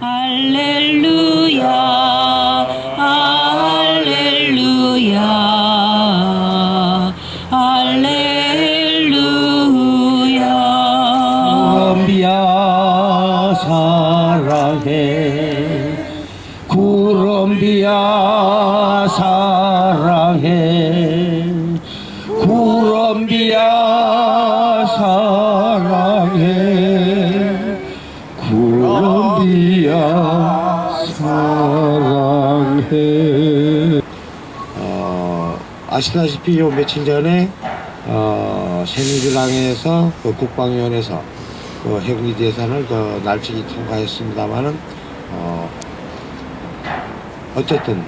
할렐루야 할렐루야 할렐루야. 콜롬비아 사랑해. 콜롬비아 사랑해. 콜롬비아 사랑해 어, 아시다시피 요 며칠 전에 어, 새누리당에서 그 국방위원회에서 그 해군기 대산을 그 날치기 통과했습니다만은 어, 어쨌든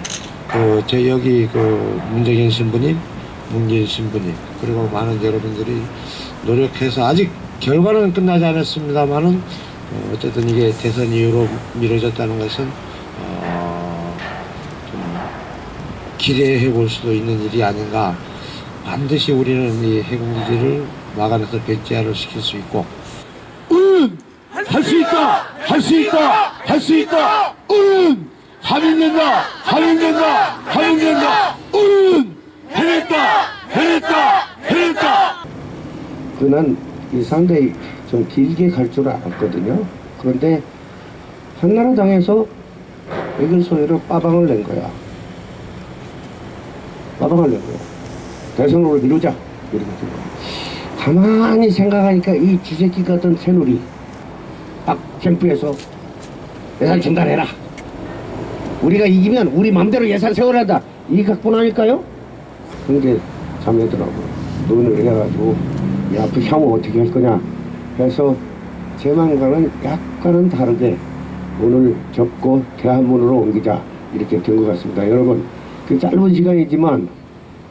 그저 여기 그 문재인 신부님, 문재인 신부님 그리고 많은 여러분들이 노력해서 아직 결과는 끝나지 않았습니다만은 어, 어쨌든 이게 대선 이후로 미뤄졌다는 것은 어, 좀 기대해 볼 수도 있는 일이 아닌가. 반드시 우리는 이 해군기지를 마감해서 배치화를 시킬 수 있고 할수 있다! 할 수 있다! 할 수 있다! 응! 하면 된다! 하면 된다! 하면 된다! 응! 해냈다! 해냈다! 해냈다! 그는 이 상당히 좀 길게 갈 줄 알았거든요. 그런데 한나라당에서 이걸 소위로 빠방을 낸 거야. 거야. 대선으로 미루자. 이렇게. 가만히 생각하니까 이 쥐새끼 같은 새누리 딱 캠프에서 예산 중단해라. 우리가 이기면 우리 맘대로 예산 세워라다. 이 각본 아닐까요? 그게 자매더라고요. 논의를 해가지고 이 앞으로 향후 어떻게 할 거냐 해서 제 마음과는 약간은 다르게 오늘 접고 대한문으로 옮기자 이렇게 된 것 같습니다. 여러분 그 짧은 시간이지만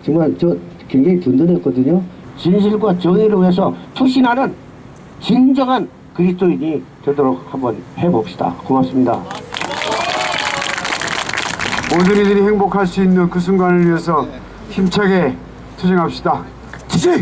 정말 저 굉장히 든든했거든요. 진실과 정의를 위해서 투신하는 진정한 그리스도인이 되도록 한번 해봅시다. 고맙습니다. 모든 이들이 행복할 수 있는 그 순간을 위해서 힘차게 투쟁합시다. 투쟁!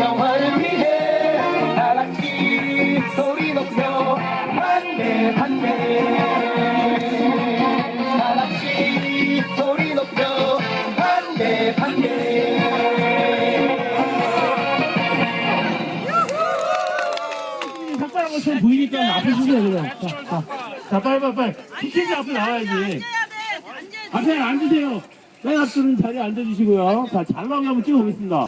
평화를 위해 다 같이 소리 높여 반대 반대. 다 같이 소리 높여 반대 반대. 삭발한 것처럼 보이니까 앞에 서세요 그냥 자, 자, 자 빨리 빨리 빨리. 티켓이 앞에 나와야지. 앞에 앉으세요. 맨 앞서는 자리에 앉아주시고요. 자잘 나오게 한번 찍어보겠습니다